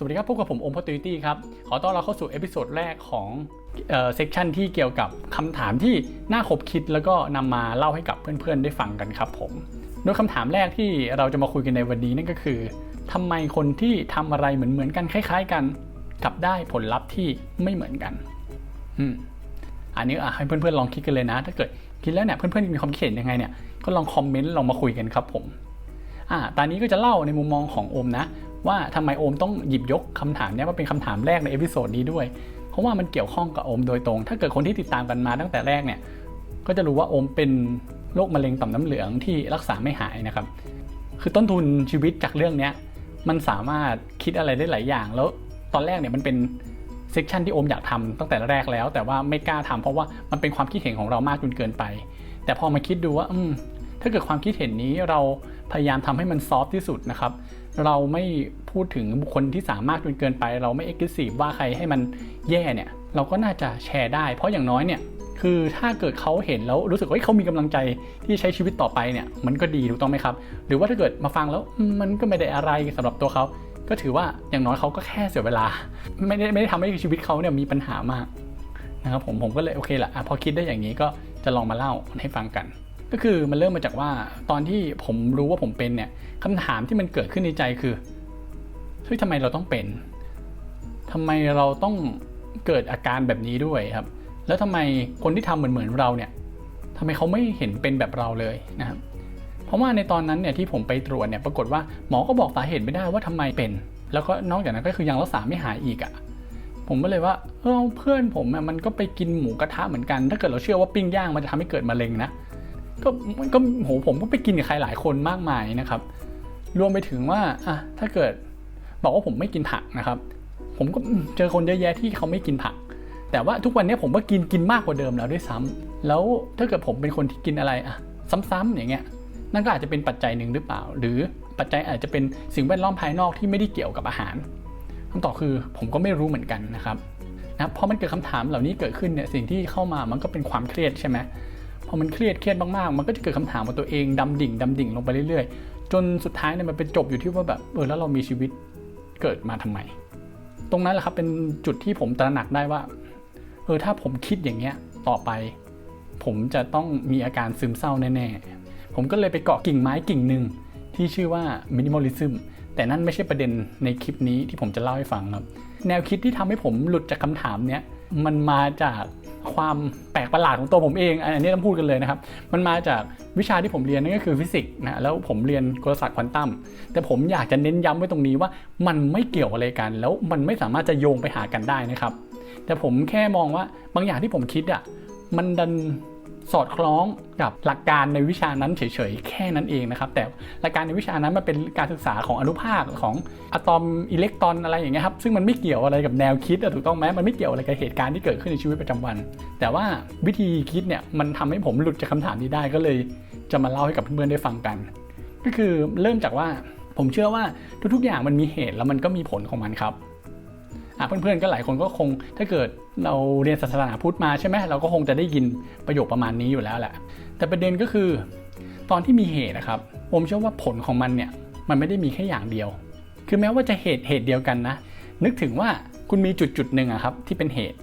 สวัสดีครับพบกับผมโอมพัตติตี้ครับ ขอต้อนรับเข้าสู่เอพิโซดแรกของเอ่อเซกชันที่เกี่ยวกับคำถามที่น่าขบคิดแล้วก็นำมาเล่าให้กับเพื่อนๆ ได้ฟังกันครับผม โดยคำถามแรกที่เราจะมาคุยกันในวันนี้นั่นก็คือทำไมคนที่ทำอะไรเหมือนๆกันคล้าย ๆ กันกลับได้ผลลัพธ์ที่ไม่เหมือนกันอืมอันนี้อะให้เพื่อนๆลองคิดกันเลยนะ ถ้าเกิดคิดแล้วเนี่ยเพื่อนๆมีความคิดเห็นยังไงเนี่ยก็ลองคอมเมนต์ลองมาคุยกันครับผมอ่าตอนนี้ก็จะเล่าในมุมมองของโอมนะ ว่าทำไมโอมต้องหยิบยกคำถามนี้มาเป็นคำถามแรกในเอพิโซดนี้ด้วย เพราะว่ามันเกี่ยวข้องกับโอมโดยตรง ถ้าเกิดคนที่ติดตามกันมาตั้งแต่แรกเนี่ย ก็จะรู้ว่าโอมเป็นโรคมะเร็งต่อมน้ำเหลืองที่รักษาไม่หายนะครับ คือต้นทุนชีวิตจากเรื่องเนี้ยมันสามารถคิดอะไรได้หลายอย่าง แล้วตอนแรกเนี่ยมันเป็นเซกชันที่โอมอยากทำตั้งแต่แรกแล้ว แต่ว่าไม่กล้าทำเพราะว่ามันเป็นความคิดเห็นของเรามากจนเกินไป แต่พอมาคิดดูว่าอืมถ้าเกิดความคิดเห็นนี้เราพยายามทำให้มันซอฟที่สุดนะครับ เราไม่พูดถึงบุคคลที่สามารถจนเกินไป เราไม่เอ็กซ์ซีฟว่าใครให้มันแย่เนี่ย เราก็น่าจะแชร์ได้ เพราะอย่างน้อยเนี่ยคือถ้าเกิดเขาเห็นแล้วรู้สึกว่าเฮ้ยเขามีกำลังใจที่ใช้ชีวิตต่อไปเนี่ย มันก็ดีถูกต้องไหมครับ หรือว่าถ้าเกิดมาฟังแล้วมันก็ไม่ได้อะไรสำหรับตัวเขา ก็ถือว่าอย่างน้อยเขาก็แค่เสียเวลา ไม่ได้ไม่ได้ทำให้ชีวิตเขาเนี่ยมีปัญหามากนะครับผมผมก็เลยโอเคละอะพอคิดได้อย่างนี้ก็จะลองมาเล่าให้ฟังกัน ก็คือมันเริ่มมาจากว่าตอนที่ผมรู้ว่าผมเป็นเนี่ยคำถามที่มันเกิดขึ้นในใจคือเฮ้ยทำไมเราต้องเป็นทำไมเราต้องเกิดอาการแบบนี้ด้วยครับ แล้วทำไมคนที่ทำเหมือนเหมือนเราเนี่ยทำไมเขาไม่เห็นเป็นแบบเราเลยนะครับ เพราะว่าในตอนนั้นเนี่ยที่ผมไปตรวจเนี่ยปรากฏว่าหมอก็บอกสาเหตุไม่ได้ว่าทำไมเป็น แล้วก็นอกจากนั้นก็คือยังรักษาไม่หายอีกอะ่ะผมก็เลยว่าเออเพื่อนผมมันก็ไปกินหมูกระทะเหมือนกัน ถ้าเกิดเราเชื่อว่าปิ้งย่างมันจะทำให้เกิดมะเร็งนะ ก็มันก็โหผมก็ไปกินกับใครหลายคนมากมายนะครับ รวมไปถึงว่าอะถ้าเกิดบอกว่าผมไม่กินผักนะครับ ผมก็เจอคนเยอะแยะที่เขาไม่กินผัก แต่ว่าทุกวันนี้ผมก็กินกินมากกว่าเดิมแล้วด้วยซ้ำแล้วถ้าเกิดผมเป็นคนที่กินอะไรอะซ้ำๆอย่างเงี้ยนั่นก็อาจจะเป็นปัจจัยหนึ่งหรือเปล่า หรือปัจจัยอาจจะเป็นสิ่งแวดล้อมภายนอกที่ไม่ได้เกี่ยวกับอาหารคำตอบคือผมก็ไม่รู้เหมือนกันนะครับนะพอมันเกิดคำถามเหล่านี้เกิดขึ้นเนี่ยสิ่งที่เข้ามามันก็เป็นความเครียดใช่ไหม พอมันเครียดเครียดมากๆ มันก็จะเกิดคำถามกับตัวเองดำดิ่งดำดิ่งลงไปเรื่อยๆ จนสุดท้ายเนี่ยมันเป็นจบอยู่ที่ว่าแบบเออแล้วเรามีชีวิตเกิดมาทำไม ตรงนั้นแหละครับเป็นจุดที่ผมตระหนักได้ว่าเออถ้าผมคิดอย่างเงี้ยต่อไป ผมจะต้องมีอาการซึมเศร้าแน่ๆ ผมก็เลยไปเกาะกิ่งไม้กิ่งหนึ่งที่ชื่อว่ามินิมอลิซึมแต่นั่นไม่ใช่ประเด็นในคลิปนี้ที่ผมจะเล่าให้ฟังครับ แนวคิดที่ทำให้ผมหลุดจากคำถามเนี้ย มันมาจากความแปลกประหลาดของตัวผมเอง อันนี้ต้องพูดกันเลยนะครับ มันมาจากวิชาที่ผมเรียนนั่นก็คือฟิสิกส์นะแล้วผมเรียนกลศาสตร์ควอนตัมแต่ผมอยากจะเน้นย้ำไว้ตรงนี้ว่ามันไม่เกี่ยวอะไรกัน แล้วมันไม่สามารถจะโยงไปหากันได้นะครับ แต่ผมแค่มองว่าบางอย่างที่ผมคิดอะมันดัน สอดคล้องกับหลักการในวิชานั้นเฉยๆ แค่นั้นเองนะครับ แต่หลักการในวิชานั้นมันเป็นการศึกษาของอนุภาคของอะตอมอิเล็กตรอนอะไรอย่างเงี้ยครับซึ่งมันไม่เกี่ยวอะไรกับแนวคิดอะถูกต้องไหมมันไม่เกี่ยวอะไรกับเหตุการณ์ที่เกิดขึ้นในชีวิตประจำวัน แต่ว่าวิธีคิดเนี่ยมันทำให้ผมหลุดจากคำถามนี้ได้ก็เลย จะมาเล่าให้กับเพื่อนๆได้ฟังกัน ก็คือเริ่มจากว่าผมเชื่อว่าทุกๆอย่างมันมีเหตุแล้วมันก็มีผลของมันครับ เพื่อนๆก็หลายคนก็คง ถ้าเกิดเราเรียนศาสนาพุทธมาใช่ไหมเราก็คงจะได้ยินประโยคประมาณนี้อยู่แล้วแหละ แต่ประเด็นก็คือ ตอนที่มีเหตุนะครับ ผมเชื่อว่าผลของมันเนี่ยมันไม่ได้มีแค่อย่างเดียว คือแม้ว่าจะเหตุเหตุเดียวกันนะ นึกถึงว่าคุณมีจุดจุดหนึ่งอะครับที่เป็นเหตุ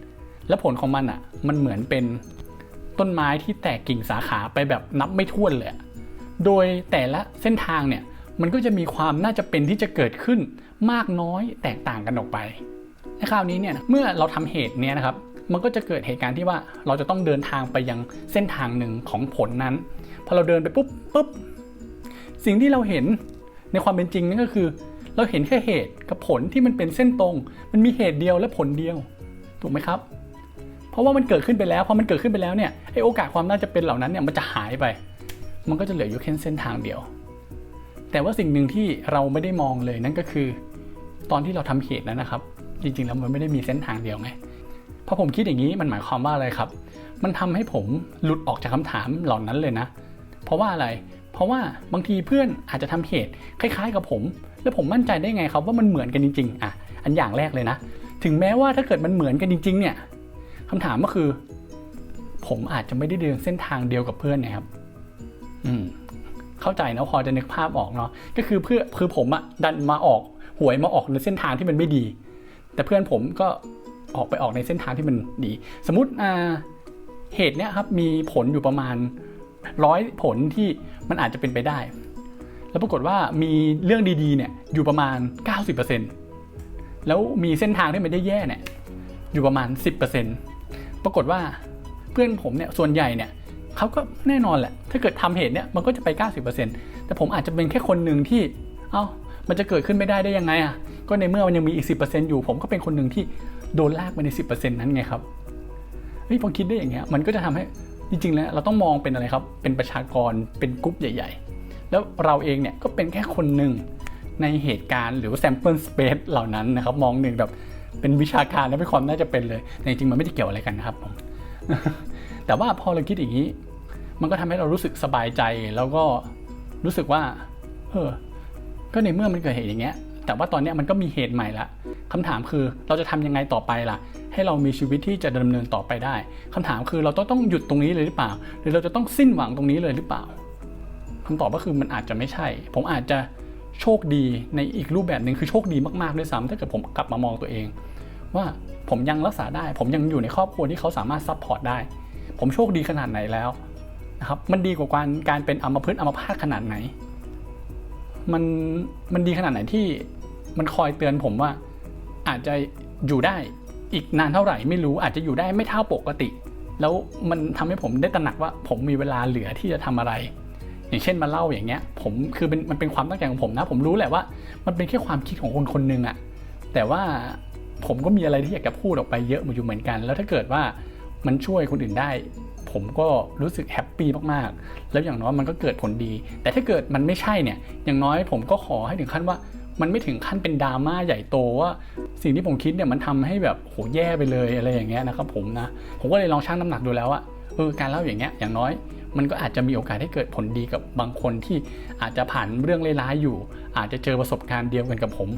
และผลของมันอะมันเหมือนเป็นต้นไม้ที่แตกกิ่งสาขาไปแบบนับไม่ถ้วนเลย โดยแต่ละเส้นทางเนี่ยมันก็จะมีความน่าจะเป็นที่จะเกิดขึ้นมากน้อยแตกต่างกันออกไป ในคราวนี้เนี่ยเมื่อเราทำเหตุเนี่ยนะครับมันก็จะเกิดเหตุการณ์ที่ว่าเราจะต้องเดินทางไปยังเส้นทางหนึ่งของผลนั้นพอเราเดินไปปุ๊บปุ๊บสิ่งที่เราเห็นในความเป็นจริงนั่นก็คือ เราเห็นแค่เหตุกับผลที่มันเป็นเส้นตรง มันมีเหตุเดียวและผลเดียวถูกไหมครับ เพราะว่ามันเกิดขึ้นไปแล้วพอมันเกิดขึ้นไปแล้วเนี่ยไอโอกาสความน่าจะเป็นเหล่านั้นเนี่ยมันจะหายไป มันก็จะเหลืออยู่แค่เส้นทางเดียว แต่ว่าสิ่งหนึ่งที่เราไม่ได้มองเลยนั่นก็คือ ตอนที่เราทำเหตุนั้นนะครับ จริงๆ แล้วมันไม่ได้มีเส้นทางเดียวไงพอผมคิดอย่างนี้มันหมายความว่าอะไรครับ มันทำให้ผมหลุดออกจากคำถามเหล่านั้นเลยนะ เพราะว่าอะไร เพราะว่าบางทีเพื่อนอาจจะทำเหตุคล้าย ๆ กับผม แล้วผมมั่นใจได้ไงครับว่ามันเหมือนกันจริงๆอะอันอย่างแรกเลยนะ ถึงแม้ว่าถ้าเกิดมันเหมือนกันจริง ๆ เนี่ยคำถามก็คือ ผมอาจจะไม่ได้เดินเส้นทางเดียวกับเพื่อนนะครับ อืม เข้าใจนะพอจะนึกภาพออกเนาะก็คือเพื่อคือผมอะดันมาออกหวยมาออกในเส้นทางที่มันไม่ดี แต่เพื่อนผมก็ออกไปออกในเส้นทางที่มันดี สมมติเหตุเนี้ยครับมีผลอยู่ประมาณร้อยผลที่มันอาจจะเป็นไปได้ แล้วปรากฏว่ามีเรื่องดีๆเนี่ยอยู่ประมาณ 90%แล้วมีเส้นทางที่มันแย่ๆเนี่ยอยู่ประมาณ 10%ปรากฏว่าเพื่อนผมเนี่ยส่วนใหญ่เนี่ยเขาก็แน่นอนแหละ ถ้าเกิดทำเหตุเนี่ยมันก็จะไป 90%แต่ผมอาจจะเป็นแค่คนหนึ่งที่ เอ้ามันจะเกิดขึ้นไม่ได้ได้ยังไงอะ ก็ในเมื่อมันยังมีอีก 10%อยู่ ผมก็เป็นคนหนึ่งที่โดนลากไปใน 10%นั้นไงครับเฮ้ยพอคิดได้อย่างเงี้ยมันก็จะทำให้จริงๆแล้วเราต้องมองเป็นอะไรครับ เป็นประชากรเป็นกลุ่มใหญ่ ๆ แล้วเราเองเนี่ยก็เป็นแค่คนหนึ่งในเหตุการณ์หรือว่า sample space เหล่านั้นนะครับมองหนึ่งแบบเป็นวิชาการและเป็นความน่าจะเป็นเลยแต่จริงๆมันไม่ได้เกี่ยวอะไรกันนะครับผมแต่ว่าพอเราคิดอย่างนี้ มันก็ทำให้เรารู้สึกสบายใจแล้วก็รู้สึกว่า เออ ก็ในเมื่อมันเกิดเหตุอย่างเงี้ย แต่ว่าตอนนี้มันก็มีเหตุใหม่ละคำถามคือเราจะทำยังไงต่อไปล่ะ ให้เรามีชีวิตที่จะดำเนินต่อไปได้คำถามคือเราต้องต้องหยุดตรงนี้เลยหรือเปล่า หรือเราจะต้องสิ้นหวังตรงนี้เลยหรือเปล่าคำตอบก็คือมันอาจจะไม่ใช่ ผมอาจจะโชคดีในอีกรูปแบบหนึ่งคือโชคดีมากๆด้วยซ้ำถ้าเกิดผมกลับมามองตัวเอง ว่าผมยังรักษาได้ ผมยังอยู่ในครอบครัวที่เขาสามารถซัพพอร์ตได้ ผมโชคดีขนาดไหนแล้วนะครับมันดีกว่าการการเป็นอัมพฤกษ์อัมพาตขนาดไหน มันมันดีขนาดไหนที่ มันคอยเตือนผมว่า อาจจะอยู่ได้อีกนานเท่าไหร่ไม่รู้อาจจะอยู่ได้ไม่เท่าปกติ แล้วมันทำให้ผมได้ตระหนักว่า ผมมีเวลาเหลือที่จะทำอะไร อย่างเช่นมาเล่าอย่างเงี้ย ผมคือเป็นมันเป็นความตั้งใจของผมนะ ผมรู้แหละว่า มันเป็นแค่ความคิดของคนคนหนึ่งอะแต่ว่าผมก็มีอะไรที่อยากจะพูดออกไปเยอะอยู่เหมือนกัน แล้วถ้าเกิดว่ามันช่วยคนอื่นได้ ผมก็รู้สึกแฮปปี้มากๆ แล้วอย่างน้อยมันก็เกิดผลดี แต่ถ้าเกิดมันไม่ใช่เนี่ย อย่างน้อยผมก็ขอให้ถึงขั้นว่า มันไม่ถึงขั้นเป็นดราม่าใหญ่โตว่า สิ่งที่ผมคิดเนี่ยมันทำให้แบบโหแย่ไปเลยอะไรอย่างเงี้ยนะครับผมนะผมก็เลยลองชั่งน้ำหนักดูแล้วว่าเออการเล่าอย่างเงี้ยอย่างน้อย มันก็อาจจะมีโอกาสให้เกิดผลดีกับบางคนที่อาจจะผ่านเรื่องร้ายๆอยู่ อาจจะเจอประสบการณ์เดียวกันกับผม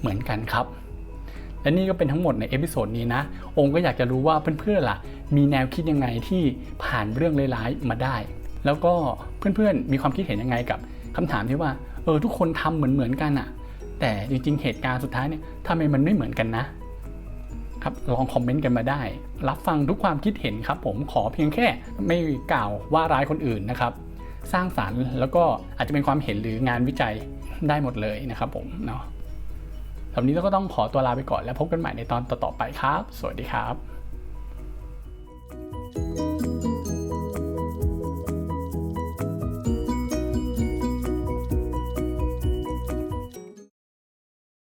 เหมือนกันครับและนี่ก็เป็นทั้งหมดในเอพิโซดนี้นะ องค์ก็อยากจะรู้ว่าเพื่อนๆล่ะ มีแนวคิดยังไงที่ผ่านเรื่องร้ายๆมาได้ แล้วก็เพื่อนๆมีความคิดเห็นยังไงกับคำถามที่ว่าเออทุกคนทำเหมือนๆกันอะ แต่จริงๆ เหตุการณ์สุดท้ายเนี่ยทำไมมันไม่เหมือนกันนะครับลองคอมเมนต์กันมาได้ รับฟังทุกความคิดเห็นครับ ผมขอเพียงแค่ไม่กล่าวว่าร้ายคนอื่นนะครับ สร้างสารรค์แล้วก็อาจจะเป็นความเห็นหรืองานวิจัยได้หมดเลยนะครับผมเนาะสำหรับนี้เราก็ต้องขอตัวลาไปก่อนแล้วพบกันใหม่ในตอนต่อๆไปครับ สวัสดีครับ